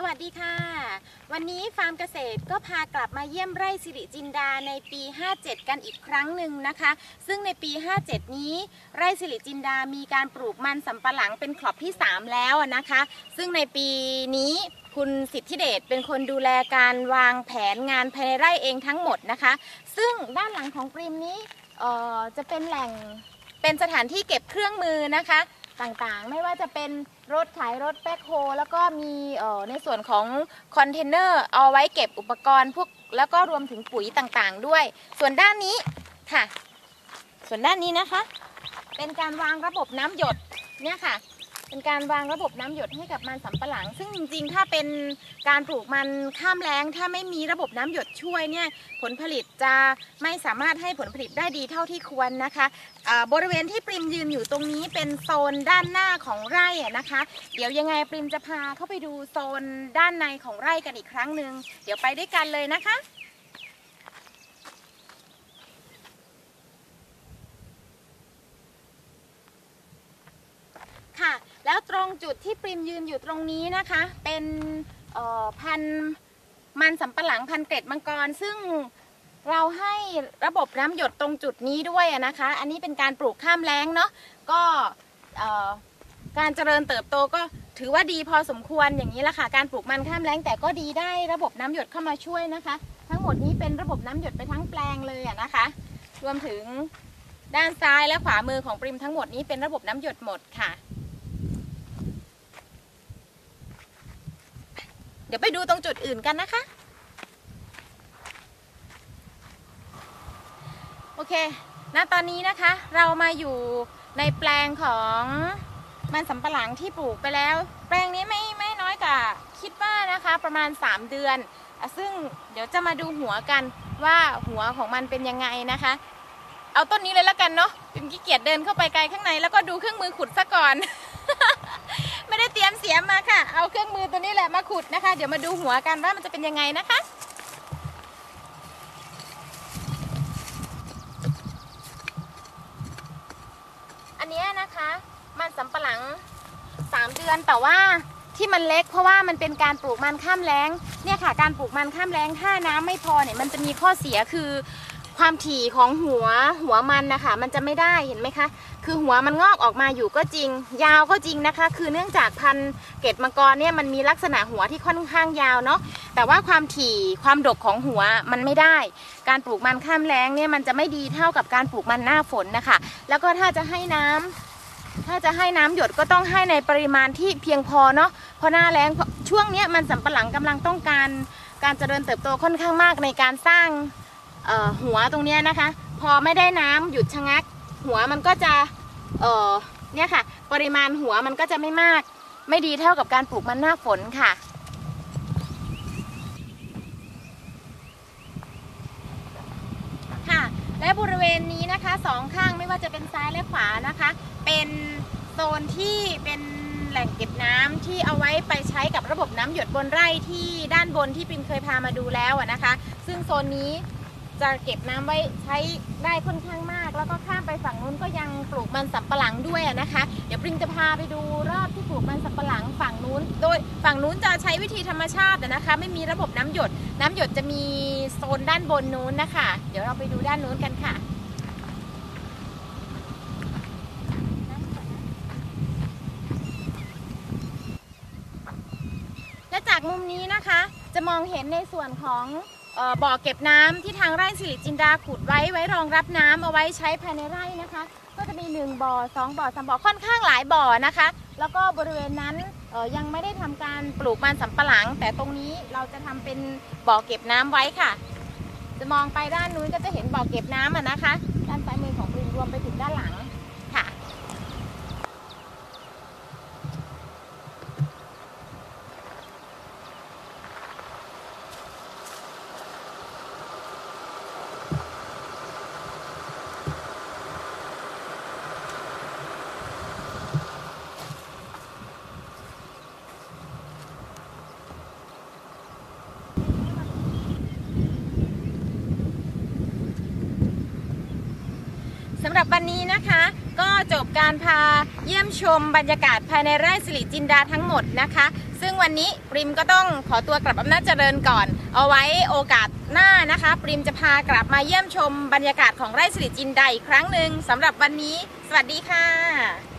สวัสดีค่ะ วันนี้ฟาร์มเกษตรก็พากลับมาเยี่ยมไร่สิริจินดาในปี 57 กันอีกครั้งหนึ่งนะคะ ซึ่งในปี 57 นี้ ไร่สิริจินดามีการปลูกมันสำปะหลังเป็นครอบที่ 3 แล้วนะคะ ซึ่งในปีนี้คุณสิทธิเดชเป็นคนดูแลการวางแผนงานภายในไร่เองทั้งหมดนะคะ ซึ่งด้านหลังของปริมนี้จะเป็นแหล่งเป็นสถานที่เก็บเครื่องมือนะคะ ต่างๆ ไม่ว่าจะเป็นรถขายรถแบ็คโฮแล้วก็มีในส่วนของคอนเทนเนอร์เอาไว้เก็บอุปกรณ์พวกแล้วก็รวมถึงปุ๋ยต่างๆ ด้วย ส่วนด้านนี้ค่ะ ส่วนด้านนี้นะคะ เป็นการวางระบบน้ำหยดเนี่ยค่ะ เป็นการวางระบบน้ำหยดให้กับมันสำปะหลัง ซึ่งจริงๆ ถ้าเป็นการปลูกมันข้ามแล้ง ถ้าไม่มีระบบน้ำหยดช่วยเนี่ยผลผลิตจะไม่สามารถให้ผลผลิตได้ดีเท่าที่ควรนะคะบริเวณที่ปริมยืนอยู่ตรงนี้เป็นโซนด้านหน้าของไร่นะคะ เดี๋ยวยังไงปริมจะพาเข้าไปดูโซนด้านในของไร่กันอีกครั้งหนึ่งเดี๋ยวไปด้วยกันเลยนะคะ ค่ะ แล้วตรงจุดที่ปริมยืนอยู่ตรงนี้นะคะ เป็นพันมันสำปะหลังพันเกร็ดมังกร ซึ่งเราให้ระบบน้ำหยดตรงจุดนี้ด้วยนะคะ อันนี้เป็นการปลูกข้ามแล้งเนาะก็การเจริญเติบโตก็ถือว่าดีพอสมควรอย่างนี้ละค่ะ การปลูกมันข้ามแล้งแต่ก็ดีได้ระบบน้ำหยดเข้ามาช่วยนะคะ ทั้งหมดนี้เป็นระบบน้ำหยดไปทั้งแปลงเลยอะนะคะ รวมถึงด้านซ้ายและขวามือของปริมทั้งหมดนี้เป็นระบบน้ำหยดหมดค่ะ เดี๋ยวไปดูตรงจุดอื่นกันนะคะ โอเค ณ ตอนนี้นะคะ เรามาอยู่ในแปลงของมันสำปะหลังที่ปลูกไปแล้ว แปลงนี้ไม่ไม่น้อยกว่าคิดว่านะคะ ประมาณ 3 เดือน ซึ่งเดี๋ยวจะมาดูหัวกันว่าหัวของมันเป็นยังไงนะคะ เอาต้นนี้เลยแล้วกันเนาะเป็นขี้เกียจเดินเข้าไปไกลข้างในแล้วก็ดูเครื่องมือขุดซะก่อน ไม่ได้เตรียมเสียมมาค่ะ เอาเครื่องมือตัวนี้แหละมาขุดนะคะ เดี๋ยวมาดูหัวกันว่ามันจะเป็นยังไงนะคะอันเนี้ยนะคะ มันสำปะหลัง 3 เดือนแต่ว่าที่มันเล็กเพราะว่ามันเป็นการปลูกมันข้ามแล้งเนี่ยค่ะ การปลูกมันข้ามแล้งถ้าน้ำไม่พอเนี่ยมันจะมีข้อเสียคือความถี่ของหัวหัวมันนะคะมันจะไม่ได้เห็นไหมคะ คือหัวมันงอกออกมาอยู่ก็จริง ยาวก็จริงนะคะ คือเนื่องจากพันธุ์เกตมังกรเนี่ยมันมีลักษณะหัวที่ค่อนข้างยาวเนาะแต่ว่าความถี่ความดกของหัวมันไม่ได้ การปลูกมันข้ามแล้งเนี่ยมันจะไม่ดีเท่ากับการปลูกมันหน้าฝนนะคะ แล้วก็ถ้าจะให้น้ำถ้าจะให้น้ำหยดก็ต้องให้ในปริมาณที่เพียงพอเนาะเพราะหน้าแล้งช่วงเนี้ยมันสำปะหลังกำลังต้องการการเจริญเติบโตค่อนข้างมากในการสร้างหัวตรงเนี้ยนะคะ พอไม่ได้น้ำหยุดชะงัก หัวมันก็จะ เออเนี่ยค่ะ ปริมาณหัวมันก็จะไม่มาก ไม่ดีเท่ากับการปลูกมันหน้าฝนค่ะ ค่ะ และบริเวณนี้นะคะสองข้างไม่ว่าจะเป็นซ้ายและขวานะคะ เป็นโซนที่เป็นแหล่งเก็บน้ำที่เอาไว้ไปใช้กับระบบน้ำหยดบนไร่ที่ด้านบนที่ปิมเคยพามาดูแล้วอะนะคะ ซึ่งโซนนี้ จะเก็บน้ำไว้ใช้ได้ค่อนข้างมาก แล้วก็ข้ามไปฝั่งนู้นก็ยังปลูกมันสำปะหลังด้วยนะคะ เดี๋ยวปริมจะพาไปดูรอบที่ปลูกมันสำปะหลังฝั่งนู้น โดยฝั่งนู้นจะใช้วิธีธรรมชาตินะคะ ไม่มีระบบน้ำหยด น้ำหยดจะมีโซนด้านบนนู้นนะคะ เดี๋ยวเราไปดูด้านนู้นกันค่ะและจากมุมนี้นะคะจะมองเห็นในส่วนของ บ่อเก็บน้ำที่ทางไร่สิริจินดาขุดไว้ไว้รองรับน้ำเอาไว้ใช้ภายในไร่นะคะ ก็จะมี 1 บ่อ 2 บ่อสามบ่อค่อนข้างหลายบ่อนะคะ แล้วก็บริเวณนั้นยังไม่ได้ทำการปลูกมันสำปะหลัง แต่ตรงนี้เราจะทำเป็นบ่อเก็บน้ำไว้ค่ะ จะมองไปด้านนู้นก็จะเห็นบ่อเก็บน้ำอะนะคะ ด้านซ้ายมือของปริมรวมไปถึงด้านหลัง หรับวันนี้นะคะ ก็จบการพาเยี่ยมชมบรรยากาศภายในไร่สิริจินดาทั้งหมดนะคะ ซึ่งวันนี้ปริมก็ต้องขอตัวกลับอำนาจเจริญก่อน เอาไว้โอกาสหน้านะคะ ปริมจะพากลับมาเยี่ยมชมบรรยากาศของไร่สิริจินดาอีกครั้งหนึ่งสำหรับวันนี้ สวัสดีค่ะ